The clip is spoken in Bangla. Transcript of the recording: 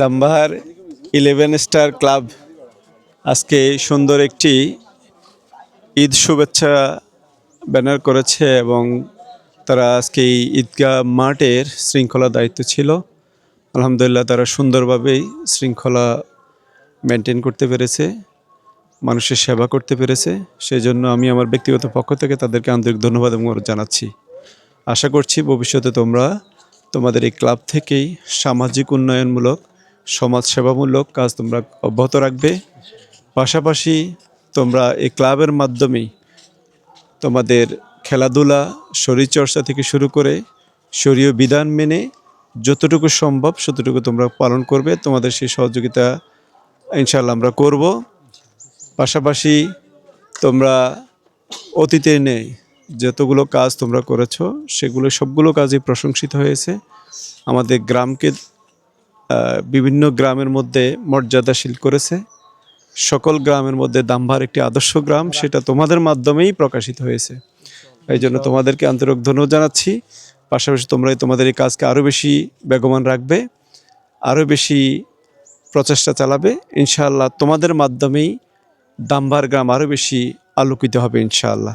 দাম্বাহার ইলেভেন স্টার ক্লাব আজকে সুন্দর একটি ঈদ শুভেচ্ছা ব্যানার করেছে এবং তারা আজকে এই ঈদগাহ মাঠের শৃঙ্খলা দায়িত্ব ছিল। আলহামদুলিল্লাহ তারা সুন্দরভাবেই শৃঙ্খলা মেনটেন করতে পেরেছে, মানুষের সেবা করতে পেরেছে। সেই জন্য আমি আমার ব্যক্তিগত পক্ষ থেকে তাদেরকে আন্তরিক ধন্যবাদ এবং জানাচ্ছি। আশা করছি ভবিষ্যতে তোমরা তোমাদের এই ক্লাব থেকেই সামাজিক উন্নয়নমূলক সমাজ সেবামূলক কাজ তোমরা অব্যাহত রাখবে। পাশাপাশি তোমরা এই ক্লাবের মাধ্যমেই তোমাদের খেলাধুলা, শরীরচর্চা থেকে শুরু করে শরীয় বিধান মেনে যতটুকু সম্ভব ততটুকু তোমরা পালন করবে। তোমাদের সেই সহযোগিতা ইনশাল্লাহ আমরা করব। পাশাপাশি তোমরা অতীতে নেই যতগুলো কাজ তোমরা করেছ, সেগুলো সবগুলো কাজই প্রশংসিত হয়েছে। আমাদের গ্রামকে বিভিন্ন গ্রামের মধ্যে মর্যাদাশীল করেছে। সকল গ্রামের মধ্যে দাম্বার একটি আদর্শ গ্রাম, সেটা তোমাদের মাধ্যমেই প্রকাশিত হয়েছে। এই জন্য তোমাদেরকে আন্তরিক ধন্যবাদ জানাচ্ছি। পাশাপাশি তোমরা তোমাদের এই কাজকে আরও বেশি বেগমান রাখবে, আরও বেশি প্রচেষ্টা চালাবে। ইনশাআল্লাহ তোমাদের মাধ্যমেই দাম্বার গ্রাম আরও বেশি আলোকিত হবে, ইনশাআল্লাহ।